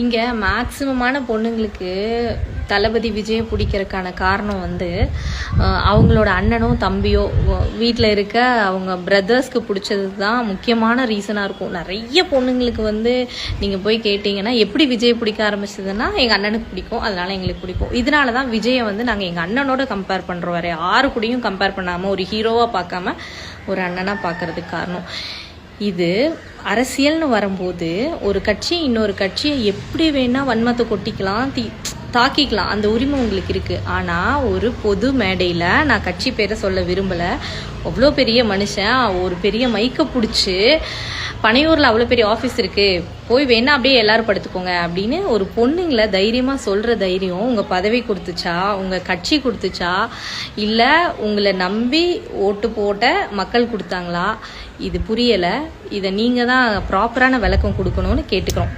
இங்கே மேக்சிமமான பொண்ணுங்களுக்கு தளபதி விஜயை பிடிக்கிறதுக்கான காரணம் வந்து அவங்களோட அண்ணனோ தம்பியோ வீட்டில் இருக்க அவங்க பிரதர்ஸ்க்கு பிடிச்சது தான் முக்கியமான ரீசனாக இருக்கும். நிறைய பொண்ணுங்களுக்கு வந்து நீங்கள் போய் கேட்டிங்கன்னா எப்படி விஜய் பிடிக்க ஆரம்பிச்சதுன்னா எங்கள் அண்ணனுக்கு பிடிக்கும். அதனால எங்களுக்கு பிடிக்கும். இதனால தான் விஜயை வந்து நாங்கள் எங்கள் அண்ணனோட கம்பேர் பண்ணுறோம் வேறு யாரு கூடயும் கம்பேர் பண்ணாமல் ஒரு ஹீரோவாக பார்க்காம ஒரு அண்ணனாக பார்க்கறதுக்கு காரணம். இது அரசியல்னு வரும்போது ஒரு கட்சி இன்னொரு கட்சியை எப்படி வேணால் வன்மத்தை கொட்டிக்கலாம் தீ தாக்கிக்கலாம். அந்த உரிமை உங்களுக்கு இருக்கு. ஆனா ஒரு பொது மேடையில நான் கட்சி பேரை சொல்ல விரும்பல. அவ்வளோ பெரிய மனுஷன் ஒரு பெரிய மைக்கை பிடிச்சி பனையூரில் அவ்வளோ பெரிய ஆஃபீஸ் இருக்குது போய் வேணா அப்படியே எல்லாரும் படுத்துக்கோங்க அப்படின்னு ஒரு பொண்ணுங்களை தைரியமாக சொல்கிற தைரியம் உங்கள் பதவி கொடுத்துச்சா? உங்கள் கட்சி கொடுத்துச்சா? இல்லை உங்களை நம்பி ஓட்டு போட்ட மக்கள் கொடுத்தாங்களா? இது புரியலை. இதை நீங்கள் தான் ப்ராப்பரான விளக்கம் கொடுக்கணும்னு கேட்டுக்கிறோம்.